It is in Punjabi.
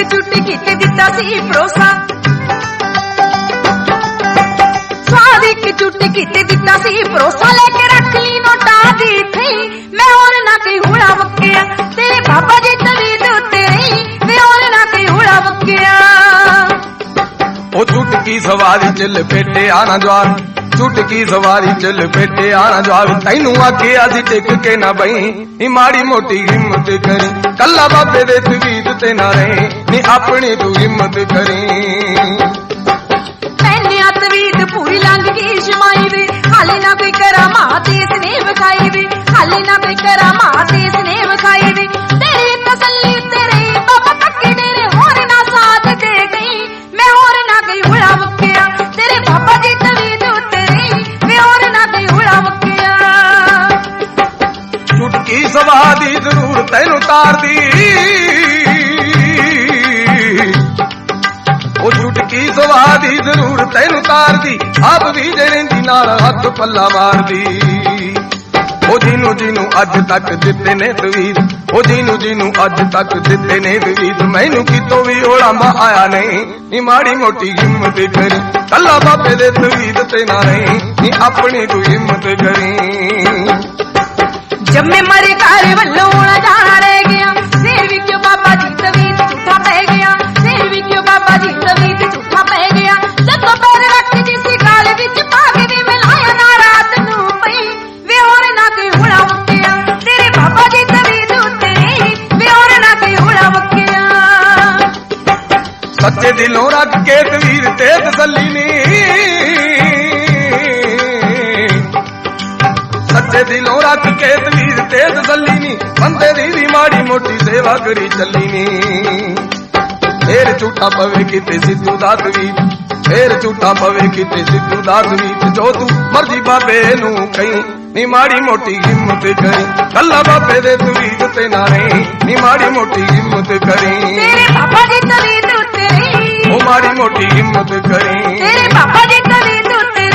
ਇੱਕ ਕੀਤੇ ਦਿੱਤਾ ਸੀ ਭਰੋਸਾ। ਸਾਰੇ ਇੱਕ ਝੂਠੀ ਦਿੱਤਾ ਸੀ ਭਰੋਸਾ। ਲੈ ਕੇ ਰੱਖ ਲਈ ਨੋਟਾਂ ਦੀ ਥਈ ਮੈਂ ਹੋਰ ਨਾ ਕੋਈ ਹੁਣਾ ਵਕਿਆ ਤੇਰੇ ਬਾਬਾ ਜੀ ਤਵੀਤ ਉੱਤੇ ਰਹੀ। ਮੈਂ ਹੋਰ ਨਾ ਕੋਈ ਹੁਣਾ ਵਕਿਆ ਉਹ ਚੁਟਕੀ ਸਵਾਰੀ ਚੱਲ ਪੇਟੇ ਆਣਾ ਜਵਾਰ ਚੁਟਕੀ ਸਵਾਰੀ ਚੱਲ ਪੇਟੇ ਆਣਾ ਜਵਾਰ ਤੈਨੂੰ ਆਖਿਆ ਸੀ ਟਿਕ ਕੇ ਨਾ ਬਈ। ਮਾੜੀ ਮੋਟੀ ਹਿੰਮਤ ਕਰੀ। ਕੱਲਾ ਬਾਬੇ ਦੇ ਤਵੀਤ ਤੇ ਨਾ ਰਹੇ। ਨੀ ਆਪਣੀ ਤੂੰ ਹਿੰਮਤ ਕਰੀ। ਮੈਨੇ ਤਵੀਤ ਪੂਰੀ ਲੰਘ ਗਈ ਸ਼ਮਾਈ ਵੇ। ਹਾਲੇ ਨਾ ਕੋਈ ਕਰਾਮਾਤ ਇਸ ਨੇ ਵਿਖਾਈ ਵੇ। ਹਾਲੇ ਨਾ ਕੋਈ ਕਰਾਮਾਤ ਇਸ ਨੇ ਵਿਖਾਈ ਵੇ। ਤੇਰੀ ਤਸੱਲੀ ਤੇਰੇ ਬਾਬਾ ਤੱਕੇ ਡੇਰੇ ਹੋਰ ਨਾ ਸਾਥ ਦੇ ਗਈ। ਮੈਂ ਹੋਰ ਨਾ ਗਈ ਹੁੜਾ ਵਕਿਆ ਤੇਰੇ ਬਾਬਾ ਜੀ ਤਵੀਤ ਉੱਤੇ ਰਹੀ। ਮੈਂ ਹੋਰ ਨਾ ਗਈ ਹੁੜਾ ਵਕਿਆ ਚੁਟਕੀ ਸਵਾਦੀ ਜ਼ਰੂਰ ਤੈਨੂੰ ਤਾਰਦੀ। ਤੈਨੂੰ ਤਾਰਦੀ, ਆਪ ਵੀ ਜਰੇਂਦੀ ਨਾਲ ਹੱਥ ਪੱਲਾ ਮਾਰਦੀ। ਉਹ ਜਿਹਨੂੰ ਜਿਹਨੂੰ ਅੱਜ ਤੱਕ ਦਿੱਤੇ ਨੇ ਤਵੀਰ, ਉਹ ਜਿਹਨੂੰ ਜਿਹਨੂੰ ਅੱਜ ਤੱਕ ਦਿੱਤੇ ਨੇ ਤਵੀਰ। ਮੈਨੂੰ ਕਿਤੋਂ ਵੀ ਹੋਲਾ ਆਇਆ ਨਹੀਂ, ਨੀ ਮਾੜੀ ਮੋਟੀ ਹਿੰਮਤ ਕਰੀ। ਕੱਲਾ ਬਾਬੇ ਦੇ ਤਵੀਰ ਤੇ ਨਾ ਰਹੀ, ਨੀ ਆਪਣੀ ਤੂੰ ਹਿੰਮਤ ਕਰੀ। ਜੰਮੇ ਮਰੇ ਘਰ ਵੱਲੋਂ ਨਾ ਜਾਣਾ ਰਹਿ ਗਿਆ। ਸੱਚੇ ਦਿਲੋਂ ਰੱਖ ਕੇ ਤਵੀਰ ਤੇ ਤਸੱਲੀ ਨੀ। ਸੱਚੇ ਦਿਲੋਂ ਰੱਖ ਕੇ ਤਵੀਰ ਤੇ ਤਸੱਲੀ ਨੀ। ਬੰਦੇ ਦੀ ਵੀ ਮਾੜੀ ਮੋਟੀ ਸੇਵਾ ਕਰੀ ਚੱਲੀ ਨੀ। ਫੇਰ ਝੂਠਾ ਪਵੇ ਕਿਤੇ ਸਿੱਧੂ ਦਾ ਤਵੀਰ। ਫੇਰ ਝੂਠਾ ਪਵੇ ਕਿਤੇ ਸਿੱਧੂ ਦਾ ਤਵੀਰ। ਜੋ ਤੂੰ ਮਰਜ਼ੀ ਬਾਬੇ ਨੂੰ ਕਹੀਂ, ਨੀ ਮਾੜੀ ਮੋਟੀ ਹਿੰਮਤ ਕਰੀ ਕੱਲਾ ਬਾਬੇ ਦੇ ਤਵੀਰ ਤੇ ਨਾ ਰਹੀ, ਨੀ ਮਾੜੀ ਮੋਟੀ ਹਿੰਮਤ ਕਰੀ ਤੇਰੇ ਬਾਬਾ ਜੀ ਤਵੀਤ ਉੱਤੇ ਉਹ ਮਾੜੀ ਮੋਟੀ ਹਿੰਮਤ ਕਰੀ ਤੇਰੇ ਬਾਬਾ ਜੀ ਤਵੀਤ ਉੱਤੇ